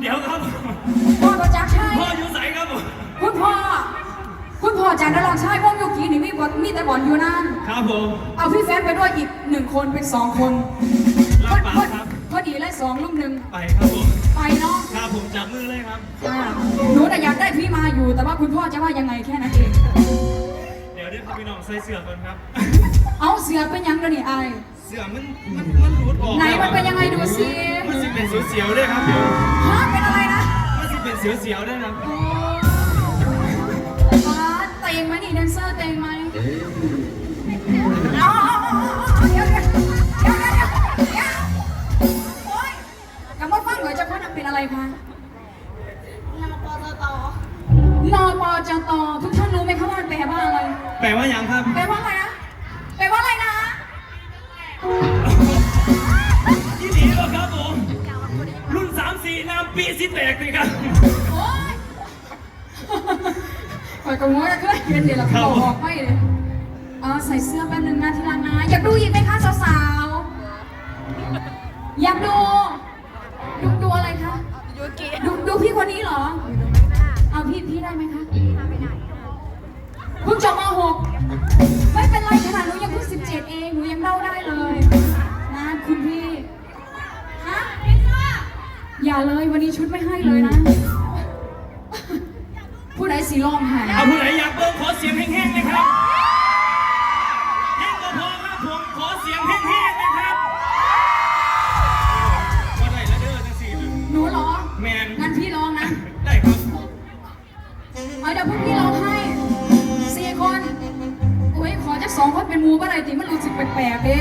เดี๋ยวครับพ่อประจักษ์ช่พ่ออยู่ไหนครับผมคุณพ่อ คุณพ่อจากนรกชัยวงโยกีนี่มีบอลมีแต่บอลอยู่นั่น ครับผม เอาพี่แฟนไปด้วยอีกหนึ่งคนเป็นสองคนรับปากครับ พอดีเลยสองลุ่มหนึ่งไปครับผม ไปเนาะ ครับผมจับมือเลยครับหนูแต่อยากได้พี่มาอยู่ แต่ว่าคุณพ่อจะว่ายังไงแค่นั้นเอง เดี๋ยวเดี๋ยวพาพี่น้องใส่เสื้อก่อนครับ เอาเสื้อเป็นยังกันนี่ไอเสื้อมันมันมันหลุดออก ไหนมันเป็นยังไงดูสิ เป็นเสียวๆด้วยครับเดี๋ยวฮะเป็นอะไรนะมันสิเป็นเสียวๆด้วยครับโอ้ฟ้าเต็งไหมนี่แดนเซอร์เต็งไหมเอาๆๆๆเดี๋ยวเดี๋ยวเดี๋ยวเดี๋ยวเดี๋ยวเดี๋ยวโอ๊ยกลับมาฟังหน่อยเจะพ่อเป็นอะไรคะนปตตนปจตทุกท่านรู้ไหมคะว่ามันแปลว่าอะไร แปลว่าหยังครับ แปลว่า ปีสิแตกเลยครับ โอ๊ยปล่อยกระโวยก็เคยเห็นเดี๋ยวเราครับบอกออกไปเลยเออใส่เสื้อแป๊บนึงนะที่ร้านนะอยากดูอีกไหมคะสาวๆ อยากดูดูดูอะไรคะยูกิดูดูพี่คนนี้เหรอ เอาพี่พี่ได้ไหมคะ เพิ่งจบม .6 เลยวันนี้ชุดไม่ให้เลยนะ ผู้ใดสีร้องไห้เอาผู้ไหนอยากเบิ้งขอเสียงแห้งๆเลยครับแห้งบ่พอครับผมขอเสียงแห้งๆนะครับก็ไดละเด้อจังสี่หนูร้องแมนงั้นพี่ร้องนะ ได้ครับเดี๋ยวพวกพี่ร้องให้สี่คนโอ้ยขอจากสองคนเป็นมูบ่ไดติมันรู้สึกแปลกๆเด้